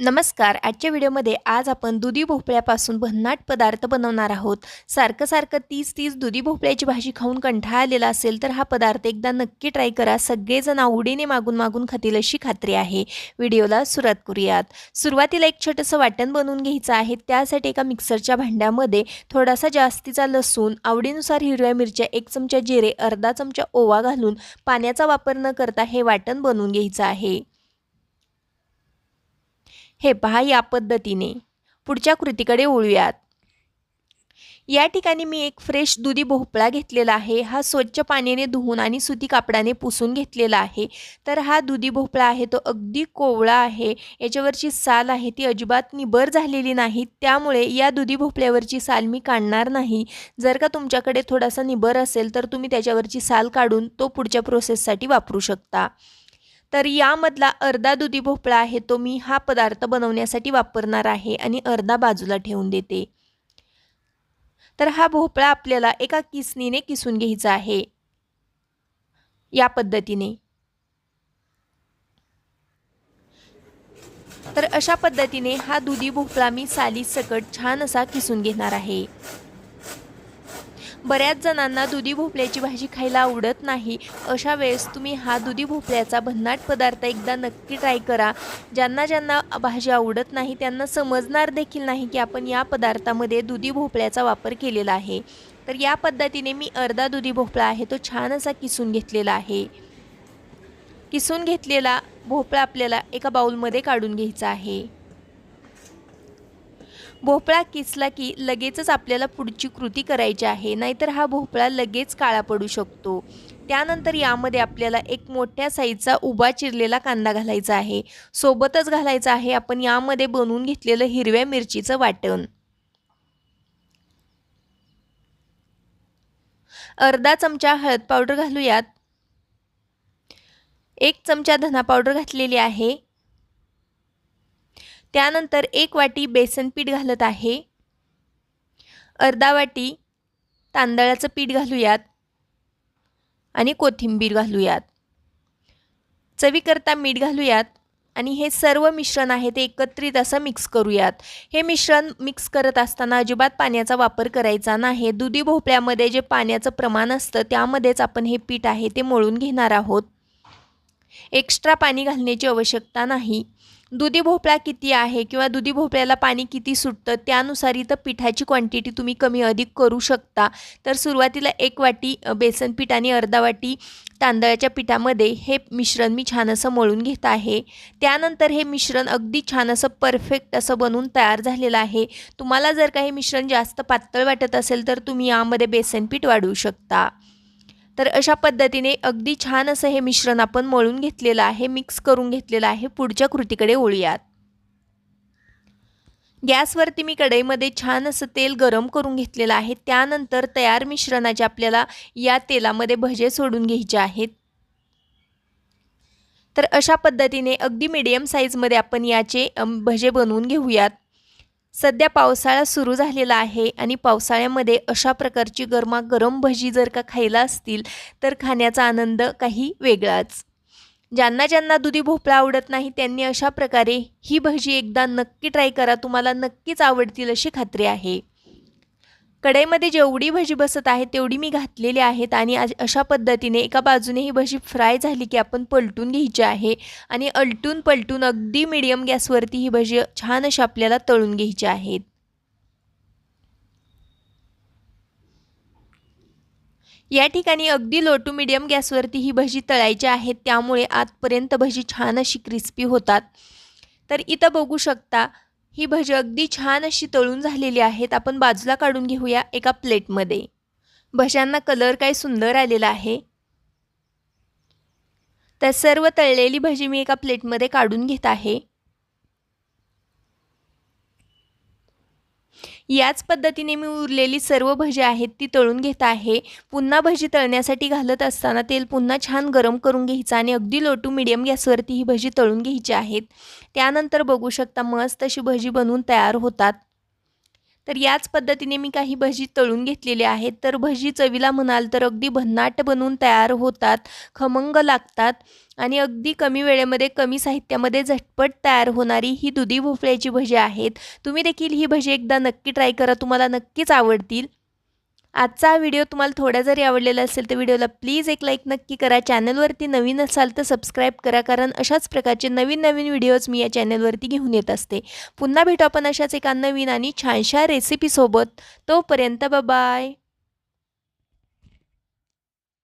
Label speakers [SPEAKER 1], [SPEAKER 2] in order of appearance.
[SPEAKER 1] नमस्कार. आजच्या व्हिडिओमध्ये आज आपण दुधी भोपळ्यापासून भन्नाट पदार्थ बनवणार आहोत. सारखं सारखं तीस तीस दुधी भोपळ्याची भाजी खाऊन कंठाळा आलेला असेल तर हा पदार्थ एकदा नक्की ट्राय करा. सगळेजण आवडीने मागून मागून खातील अशी खात्री आहे. व्हिडिओला सुरुवात करूयात. सुरुवातीला एक छोटंसं वाटण बनवून घ्यायचं आहे. त्यासाठी एका मिक्सरच्या भांड्यामध्ये थोडासा जास्तीचा लसूण आवडीनुसार हिरव्या मिरच्या एक चमचा जिरे अर्धा चमचा ओवा घालून पाण्याचा वापर न करता हे वाटण बनवून घ्यायचं आहे. हे पहा या पद्धतीने. पुढच्या कृतीकडे वळूयात. या ठिकाणी मी एक फ्रेश दुधी भोपळा घेतलेला आहे. हा स्वच्छ पाण्याने धुवून आणि सुती कापडाने पुसून घेतलेला आहे. तर हा दुधी भोपळा आहे तो अगदी कोवळा आहे. याच्यावरची साल आहे ती अजिबात निबर झालेली नाही. त्यामुळे या दुधी भोपळ्यावरची साल मी काढणार नाही. जर का तुमच्याकडे थोडासा निबर असेल तर तुम्ही त्याच्यावरची साल काढून तो पुढच्या प्रोसेससाठी वापरू शकता. तर यामधला अर्धा दुधी भोपळा आहे तो मी हा पदार्थ बनवण्यासाठी वापरणार आहे आणि अर्धा बाजूला ठेवून देते. तर हा भोपळा आपल्याला एका किसनीने किसून घ्यायचा आहे. या पद्धतीने. तर अशा पद्धतीने हा दुधी भोपळा मी साली सकट छान असा किसून घेणार आहे. बऱ्याच जणांना दुधी भोपळ्याची भाजी खायला आवडत नाही. अशा वेळेस तुम्ही हा दुधी भोपळ्याचा भन्नाट पदार्थ एकदा नक्की ट्राय करा. ज्यांना ज्यांना भाजी आवडत नाही त्यांना समजणार देखील नाही की आपण या पदार्थामध्ये दुधी भोपळ्याचा वापर केलेला आहे. तर या पद्धतीने मी अर्धा दुधी भोपळा आहे तो छान असा किसून घेतलेला आहे. किसून घेतलेला भोपळा आपल्याला एका बाऊलमध्ये काढून घ्यायचा आहे. भोपळा किसला की लगेचच आपल्याला पुढची कृती करायची आहे नाहीतर हा भोपळा लगेच काळा पडू शकतो. त्यानंतर यामध्ये आपल्याला एक मोठ्या साईजचा उभा चिरलेला कांदा घालायचा आहे. सोबतच घालायचा आहे आपण यामध्ये बनवून घेतलेलं हिरव्या मिरचीचं वाटण. अर्धा चमचा हळद पावडर घालूयात. एक चमचा धना पावडर घातलेली आहे. त्यानंतर एक वाटी बेसन पीठ घालत आहे. अर्धा वाटी तांदळाचं पीठ घालूयात आणि कोथिंबीर घालूयात. चवीकरता मीठ घालूयात आणि हे सर्व मिश्रण आहे ते एकत्रित असं मिक्स करूयात. हे मिश्रण मिक्स करत असताना अजिबात पाण्याचा वापर करायचा नाही. दुधी भोपळ्यामध्ये जे पाण्याचं प्रमाण असतं त्यामध्येच आपण हे पीठ आहे ते मळून घेणार आहोत. एक्स्ट्रा पाणी घालण्याची आवश्यकता नाही. दुधी भोपळा किती आहे किंवा दुधी भोपळ्याला पाणी किती सुटतं? त्यानुसार इथं पिठाची क्वांटिटी तुम्ही कमी अधिक करू शकता. तर सुरुवातीला एक वाटी बेसन पीठ आणि अर्धा वाटी तांदळाच्या पिठामध्ये हे मिश्रण मी छान असं मळून घेत आहे. त्यानंतर हे मिश्रण अगदी छान असं परफेक्ट असं बनवून तयार झालेलं आहे. तुम्हाला जर काही मिश्रण जास्त पातळ वाटत असेल तर तुम्ही यामध्ये बेसन पीठ वाढवू शकता. तर अशा पद्धतीने अगदी छान असं हे मिश्रण आपण मळून घेतलेलं आहे मिक्स करून घेतलेलं आहे. पुढच्या कृतीकडे ओळूयात गॅसवरती मी कढईमध्ये छान असं तेल गरम करून घेतलेलं आहे. त्यानंतर तयार मिश्रणाचे आपल्याला या तेलामध्ये भजे सोडून घ्यायचे आहेत. तर अशा पद्धतीने अगदी मिडियम साईजमध्ये आपण याचे भजे बनवून घेऊयात. सध्या पावसाळा सुरू झालेला आहे आणि पावसाळ्यामध्ये अशा प्रकारची गरमागरम भजी जर का खायला असतील तर खाण्याचा आनंद काही वेगळाच. ज्यांना ज्यांना दुधी भोपळा आवडत नाही त्यांनी अशा प्रकारे ही भजी एकदा नक्की ट्राय करा. तुम्हाला नक्कीच आवडतील अशी खात्री आहे. कढईमध्ये जेवढी भजी बसत आहे तेवढी मी घातलेली आहेत आणि आज अशा पद्धतीने एका बाजूने ही भजी फ्राय झाली की आपण पलटून घ्यायची आहे आणि अलटून पलटून अगदी मिडियम गॅसवरती ही भजी छान अशी आपल्याला तळून घ्यायची आहेत. या ठिकाणी अगदी लो टू मिडियम गॅसवरती ही भजी तळायची आहेत त्यामुळे आतपर्यंत भजी छान अशी क्रिस्पी होतात. तर इथं बघू शकता ही भजी अगदी छान अशी तळून झालेली आहेत. आपण बाजूला काढून घेऊया एका प्लेटमध्ये. भज्यांना कलर काय सुंदर आलेला आहे. तर सर्व तळलेली भजी मी एका प्लेटमध्ये काढून घेत आहे. याच पद्धतीने मी उरलेली सर्व भजी आहेत ती तळून घेत आहे. पुन्हा भजी तळण्यासाठी घालत असताना तेल पुन्हा छान गरम करून घ्यायचं आणि अगदी लोटू मिडियम गॅसवरती ही भजी तळून घ्यायची आहेत. त्यानंतर बघू शकता मस्त अशी भजी बनवून तयार होतात. तर याच पद्धतीने मी काही भजी तळून घेतलेले आहेत. तर भजी चवीला म्हणाल तर अगदी भन्नाट बनवून तयार होतात खमंग लागतात आणि अगदी कमी वेळेमध्ये कमी साहित्यामध्ये झटपट तयार होणारी ही दुधी भोपळ्याची भजी आहेत. तुम्ही देखील ही भजी एकदा नक्की ट्राय करा. तुम्हाला नक्कीच आवडतील. आजचा व्हिडिओ तुम्हाला थोडा जरी आवडलेला असेल तर व्हिडिओला प्लीज एक लाईक नक्की करा. चॅनलवरती नवीन असाल तर सबस्क्राईब करा कारण अशाच प्रकारचे नवीन नवीन व्हिडिओज मी या चॅनलवरती घेऊन येत असते. पुन्हा भेटू आपण अशाच एका नवीन आणि छानशा रेसिपीसोबत तोपर्यंत बाय